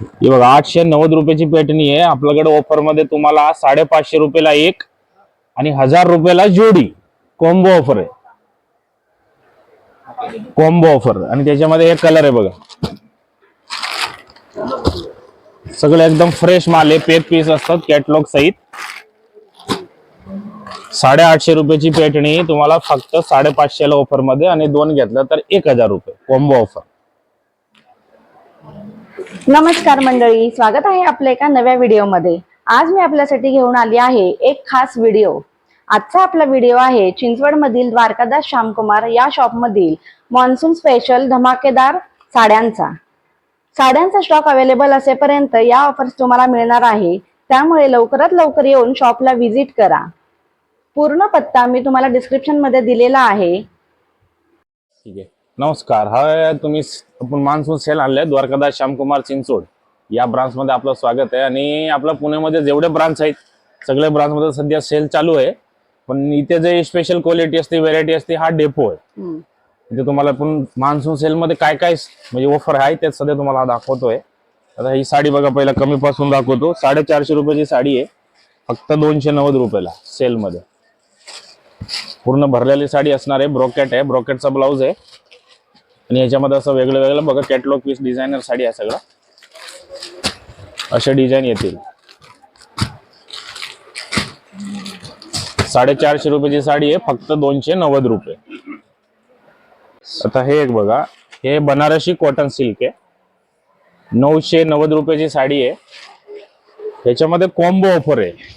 ही बघा आठशे नव्वद रुपयाची पेटणी आहे. आपल्याकडे ऑफरमध्ये तुम्हाला साडेपाचशे रुपयाला एक आणि हजार रुपयाला जोडी कॉम्बो ऑफर आहे. कॉम्बो ऑफर आणि त्याच्यामध्ये एक कलर आहे बघा. सगळं एकदम फ्रेश माल आहे. पेक पीस असतात कॅटलॉग सहित. साडेआठशे रुपयाची पेटणी तुम्हाला फक्त साडेपाचशेला ऑफरमध्ये आणि दोन घेतलं तर एक हजार रुपये. कॉम्बो ऑफर नमस्कार मंडळी स्वागत आहे आपल्या एका नव्या व्हिडिओमध्ये. आज मी आपल्यासाठी घेऊन आली आहे एक खास व्हिडिओ. आजचा आपला व्हिडिओ आहे चिंचवडमधील द्वारकादास श्यामकुमार या शॉपमधील मान्सून स्पेशल धमाकेदार साड्यांचा. साड्यांचा स्टॉक अवेलेबल असेपर्यंत या ऑफर्स तुम्हाला मिळणार आहे. त्यामुळे लवकरात लवकर येऊन शॉपला व्हिजिट करा. पूर्ण पत्ता मी तुम्हाला डिस्क्रिप्शनमध्ये दिलेला आहे. ठीक आहे. नमस्कार. हा तुम्ही आपण मान्सून सेल आणलाय द्वारकादास श्यामकुमार चिंचोड या ब्रांच मध्ये आपलं स्वागत आहे. आणि आपल्या पुण्यामध्ये जेवढे ब्रांच आहेत सगळ्या ब्रांच मध्ये सध्या सेल चालू आहे. पण इथे जे स्पेशल क्वालिटी असते व्हेरायटी असते हा डेपो आहे. इथे तुम्हाला पण मान्सून सेल मध्ये काय काय म्हणजे ऑफर आहे ते सध्या तुम्हाला दाखवतोय. आता ही साडी बघा पहिला कमी पासून दाखवतो. साडेचारशे रुपयाची साडी आहे. फक्त दोनशे नव्वद रुपयाला सेल मध्ये. पूर्ण भरलेली साडी असणार आहे. ब्रोकेट आहे. ब्रोकेटचा ब्लाऊज आहे. आणि याच्यामध्ये असं वेगळं वेगळं बघा कॅटलॉग पीस डिझायनर साडी आहे सगळं. अशा डिझाईन येतील. साडेचारशे रुपयाची साडी आहे फक्त दोनशे नव्वद रुपये. आता हे एक बघा हे बनारसी कॉटन सिल्क आहे. नऊशे नव्वद रुपयाची साडी आहे. ह्याच्यामध्ये कॉम्बो ऑफर आहे.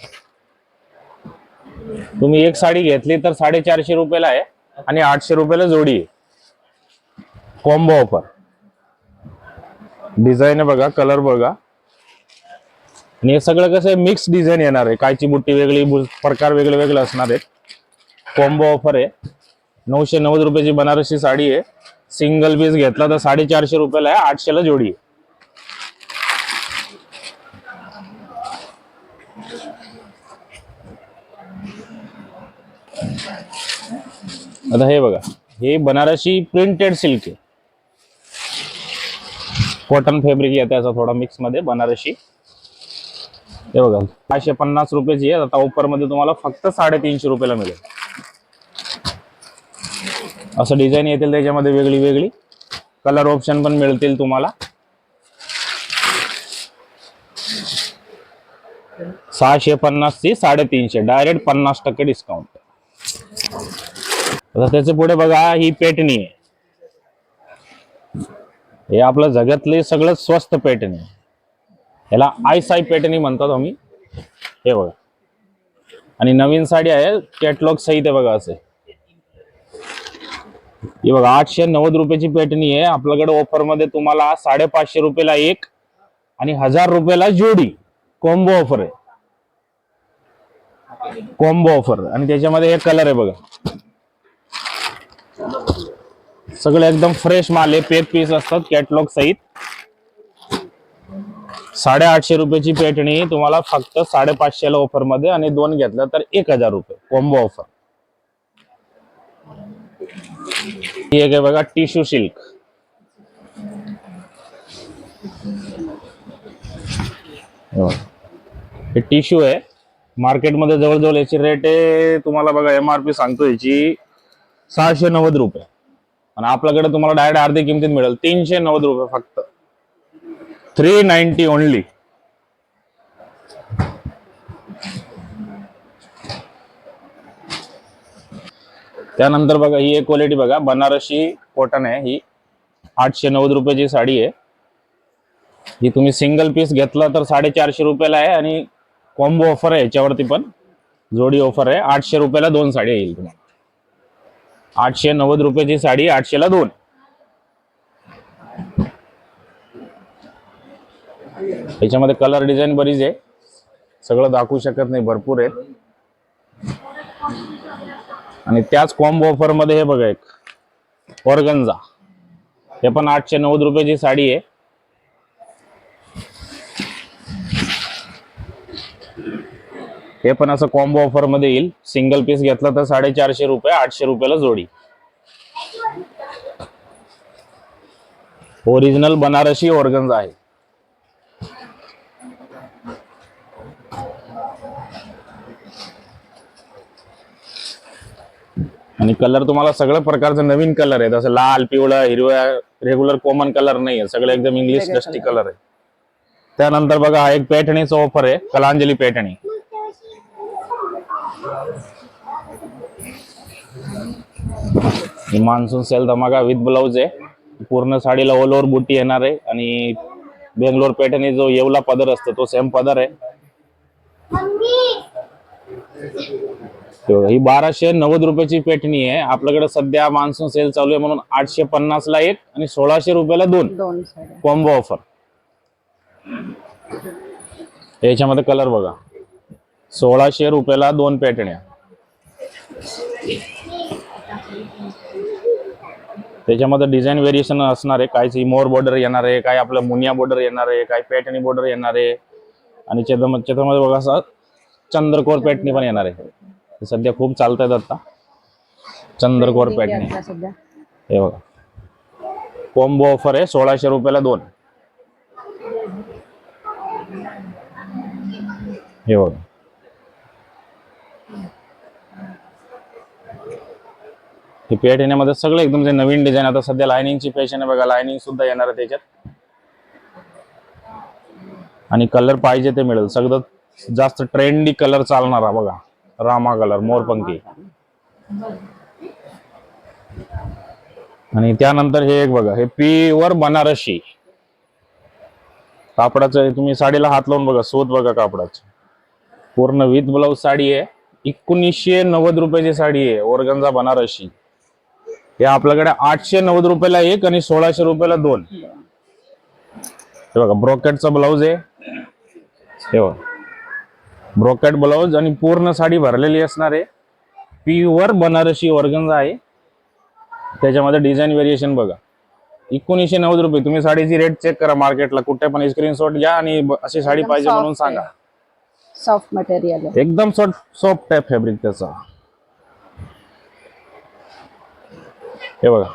तुम्ही एक साडी घेतली तर साडेचारशे रुपयाला आहे आणि आठशे रुपयाला जोडी आहे. कॉम्बो ऑफर डिझाईन आहे बघा कलर बघा. आणि हे सगळं कसं आहे मिक्स डिझाईन येणार आहे. कायची बुट्टी वेगळी प्रकार वेगळे वेगळे असणार आहेत. कॉम्बो ऑफर आहे. नऊशे नव्वद रुपयाची बनारसी साडी आहे. सिंगल पीस घेतला तर साडेचारशे रुपयाला आहे आठशेला जोडी आहे. आता हे बघा हे बनारसी प्रिंटेड सिल्क आहे. कॉटन फॅब्रिक येते असं थोडा मिक्समध्ये बनारसी. हे बघा पाचशे पन्नास रुपयाची आहे. आता ऑफरमध्ये तुम्हाला फक्त साडेतीनशे रुपयाला मिळेल. असं डिझाईन येतील त्याच्यामध्ये वेगळी वेगळी. कलर ऑप्शन पण मिळतील तुम्हाला. सहाशे पन्नास ची साडेतीनशे. डायरेक्ट पन्नास टक्के डिस्काउंट आता त्याच्या पुढे बघा ही पेटणी आहे. हे आपलं जगातली सगळं स्वस्त पेटणी. आहे. आय साय पेटणी म्हणतात आम्ही. हे बघा. आणि नवीन साडी आहे कॅटलॉग सहित आहे बघा असे. हे बघा आठशे नव्वद रुपयाची पेटणी आहे. आपल्याकडे ऑफरमध्ये तुम्हाला साडेपाचशे रुपयाला एक आणि हजार रुपयाला जोडी कॉम्बो ऑफर आहे. कॉम्बो ऑफर आणि त्याच्यामध्ये हे कलर आहे बघा. सगळे एकदम फ्रेश माल आहे. पेक पीस असतात कॅटलॉग सहित. साडेआठशे रुपयाची पेटणी तुम्हाला फक्त साडेपाचशेला ऑफरमध्ये आणि दोन घेतलं तर एक हजार रुपये. कॉम्बो ऑफर ही एक आहे बघा टिश्यू सिल्क हो. हे. टिश्यू आहे. मार्केटमध्ये जवळजवळ याची रेट आहे तुम्हाला बघा एम आर पी सांगतो याची सहाशे नव्वद रुपये. आणि आपल्याकडे तुम्हाला डायरेक्ट अर्धी किमतीत मिळेल. तीनशे नव्वद रुपये फक्त. थ्री नाईन्टी ओनली त्यानंतर बघा ही एक क्वालिटी बघा. बनारसी कॉटन आहे ही. आठशे नव्वद रुपयाची साडी आहे. ही तुम्ही सिंगल पीस घेतला तर साडेचारशे रुपयाला आहे आणि कॉम्बो ऑफर आहे याच्यावरती पण. जोडी ऑफर आहे. आठशे रुपयाला दोन साडी येईल तुम्हाला. आठशे नव्वद रुपयाची साडी आठशेला दोन. याच्यामध्ये कलर डिझाईन बरीच आहे. सगळं दाखवू शकत नाही भरपूर आहेत. आणि त्याच कॉम्बो ऑफरमध्ये हे बघा एक. ऑर्गन्झा. हे पण आठशे नव्वद रुपयाची साडी आहे. हे पण असं कॉम्बो ऑफरमध्ये येईल. सिंगल पीस घेतला तर साडेचारशे रुपये आठशे रुपयाला जोडी. ओरिजिनल बनारसी ऑर्गन्स आहे. आणि कलर तुम्हाला सगळ्या प्रकारचे नवीन कलर आहेत. असं लाल पिवळा हिरव्या रेग्युलर कॉमन कलर नाही आहे सगळं एकदम इंग्लिश डस्टी कलर आहे त्यानंतर बघा हा एक पैठणीचा ऑफर आहे. कलांजली पेठणी मान्सून सेल धमाका विथ ब्लाऊज आहे. पूर्ण साडीला ऑल ओव्हर बुट्टी येणार आहे आणि बेंगलोर पैठणी जो येवला पदर असतो तो सेम पदर आहे. ही बाराशे नव्वद रुपयाची पेटणी आहे. आपल्याकडे सध्या मान्सून सेल चालू आहे म्हणून आठशे पन्नास ला एक आणि सोळाशे रुपयाला दोन. कॉम्बो ऑफर याच्यामध्ये कलर बघा. सोळाशे रुपयाला दोन पेटण्या. त्याच्यामध्ये डिझाईन व्हेरिएशन असणार आहे. काय मोर बॉर्डर येणार आहे काय आपलं मुनिया बॉर्डर येणार आहे काय पेटणी बॉर्डर येणार आहे. आणि चेतम चेतामध्ये बघा असं चंद्रकोर पेटणी पण येणार आहे. सध्या खूप चालत आहेत आता चंद्रकोर पेटणी. हे बघा. कॉम्बो ऑफर आहे सोळाशे रुपयाला दोन. हे बघा. हे पेट येण्यामध्ये सगळं एकदम जे नवीन डिझाईन आता सध्या लायनिंगची फॅशन आहे बघा लाइनिंग सुद्धा येणार आहे त्याच्यात. आणि कलर पाहिजे ते मिळेल. सगळं जास्त ट्रेंडी कलर चालणारा बघा रामा कलर मोरपंखी. आणि त्यानंतर हे एक बघा हे प्युअर बनारसी. कापडाचं तुम्ही साडीला हात लावून बघा सोत बघा कापडाचं. पूर्ण विथ ब्लाऊज साडी आहे. एकोणीसशे नव्वद रुपयाची साडी आहे ओरगंजा बनारसी. हे आपल्याकडे आठशे नव्वद रुपयाला एक आणि सोळाशे रुपयाला दोन. हे बघा ब्रोकेटचा ब्लाऊज आहे. हे बघा. ब्रोकेट ब्लाऊज आणि पूर्ण साडी भरलेली असणार आहे. प्युअर बनारसी ओरगंजा आहे. त्याच्यामध्ये डिझाईन व्हेरिएशन बघा. एकोणीसशे नव्वद रुपये. तुम्ही साडीची रेट चेक करा मार्केटला. कुठे पण स्क्रीनशॉट घ्या आणि अशी साडी पाहिजे म्हणून सांगा. सॉफ्ट मटेरियल एकदम सॉफ्ट सॉफ्ट आहे फॅब्रिक त्याचा. हे बघा.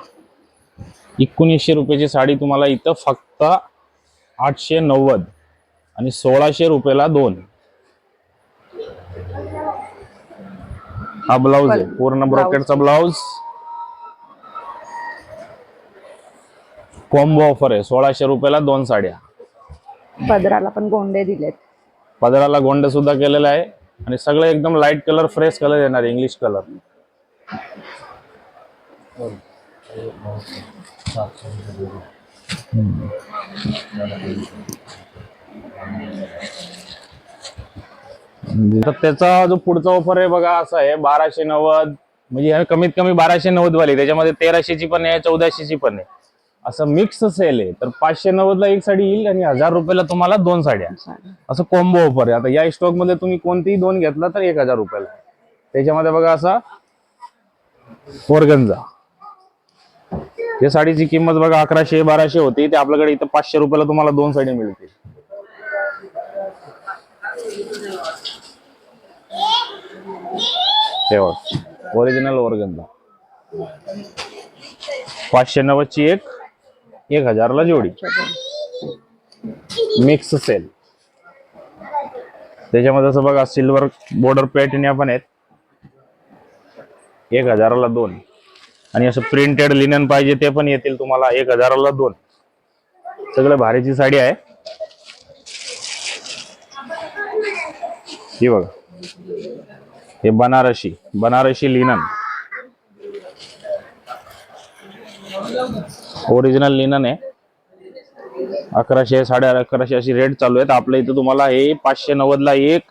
एकोणीसशे रुपयाची साडी तुम्हाला इथं फक्त आठशे नव्वद आणि सोळाशे रुपयाला दोन. हा ब्लाऊज आहे. पूर्ण ब्रॉकेटचा ब्लाऊज कॉम्बो ऑफर आहे. सोळाशे रुपयाला दोन साड्या. पदराला पण गोंडे दिलेत. पदराला गोंड सुद्धा केलेला आहे. आणि सगळं एकदम लाइट कलर फ्रेश कलर येणार इंग्लिश कलर तर त्याचा जो पुढचा ऑफर आहे बघा असा आहे बाराशे नव्वद म्हणजे कमीत कमी बाराशे नव्वद वाली त्याच्यामध्ये तेराशेची पण आहे चौदाशेची पण आहे. असं मिक्स सेल आहे. तर पाचशे नव्वद ला एक साडी येईल आणि हजार रुपयाला तुम्हाला दोन साड्या. असं कॉम्बो ऑफर आहे. आता या स्टॉकमध्ये तुम्ही कोणतीही दोन घेतला तर एक हजार रुपयाला त्याच्यामध्ये बघा असा ओरगंजा या साडीची किंमत बघा अकराशे बाराशे होती ते आपल्याकडे इथं पाचशे रुपयाला तुम्हाला दोन साडी मिळतील. ओरिजिनल ओरगंजा पाचशे नव्वद ची एक एक हजारला जोडी. मिक्स सेल त्याच्यामध्ये असं बघा सिल्वर बॉर्डर पॅटर्न पण आहेत. एक हजाराला दोन. आणि असं प्रिंटेड लिनन पाहिजे ते पण येतील तुम्हाला एक हजाराला दोन. सगळं भारीची साडी आहे. ही बघा. हे Banarasi Banarasi linen original linen आहे. अकराशे साडे अकराशे अशी रेट चालू आहेत. आपल्या इथं तुम्हाला हे पाचशे नव्वदला एक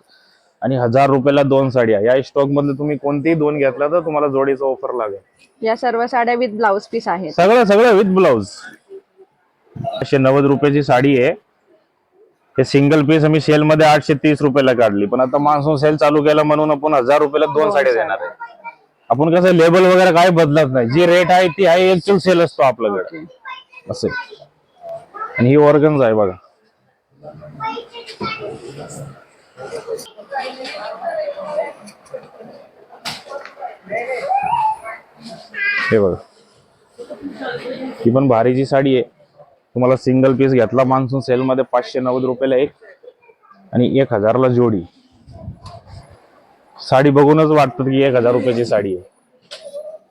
आणि हजार रुपयाला दोन साड्या. या स्टॉकमध्ये तुम्ही कोणतीही दोन घेतला तर तुम्हाला जोडीचा ऑफर लागेल. या सर्व साड्या विथ ब्लाउज पीस आहेत. सगळं सगळं विथ ब्लाउज पाचशे नव्वद रुपयाची साडी आहे. हे सिंगल पीस आम्ही सेल मध्ये आठशे तीस रुपयाला काढली. पण आता मान्सून सेल चालू केला म्हणून आपण हजार रुपयाला दोन साड्या देणार आहे. आपण कसं लेबल वगैरे काय बदलत नाही. जी रेट आहे ती आहे ऍक्च्युअल सेल असतो आपल्याकडे. असे आणि ही ऑर्गन्स आहे बघा. हे बघा. ही पण भारीची साडी आहे. तुम्हाला सिंगल पीस घेतला मान्सून सेल मध्ये पाचशे नव्वद रुपयाला एक आणि एक हजारला जोडी. साडी बघूनच वाटतं की एक हजार रुपयाची साडी आहे.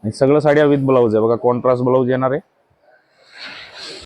आणि सगळं साड्या विथ ब्लाऊज आहे. बघा कॉन्ट्रास्ट ब्लाऊज येणार आहे.